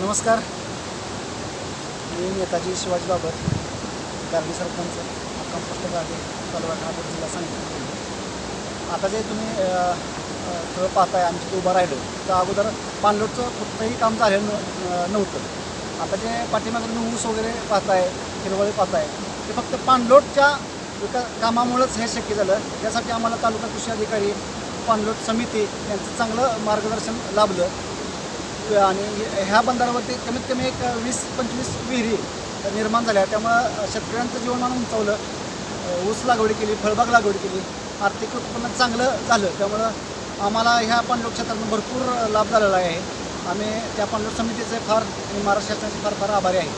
नमस्कार. मी नेताजी शिवाजी बाबत गारडी सरपंच कंपोस्ट गाडी तलवार नागपूर जिल्हा सांगितलं आता जे तुम्ही थोडं पाहताय आमच्या उभं राहिलो तर अगोदर पाणलोटचं कुठलंही काम झालेलं न- नव्हतं. आता जे पाठीमागे तुम्ही ऊस वगैरे पाहताय हिरवळी पाहताय ते फक्त पाणलोटच्या विका कामामुळंच हे शक्य झालं. त्यासाठी आम्हाला तालुका कृषी अधिकारी पाणलोट समिती यांचं चांगलं मार्गदर्शन लाभलं. आणि ह्या बंधाऱ्यावरती कमीत कमी एक वीस पंचवीस विहिरी निर्माण झाल्या. त्यामुळं शेतकऱ्यांचं जीवनमान उंचावलं. ऊस लागवड केली फळबाग लागवड केली. आर्थिक उत्पन्न चांगलं झालं. त्यामुळं आम्हाला ह्या पाणलोट क्षेत्रातून भरपूर लाभ झालेला आहे. आम्ही त्या पाणलोट समितीचे फार आणि महाराष्ट्र शासनाचे फार फार आभारी आहे.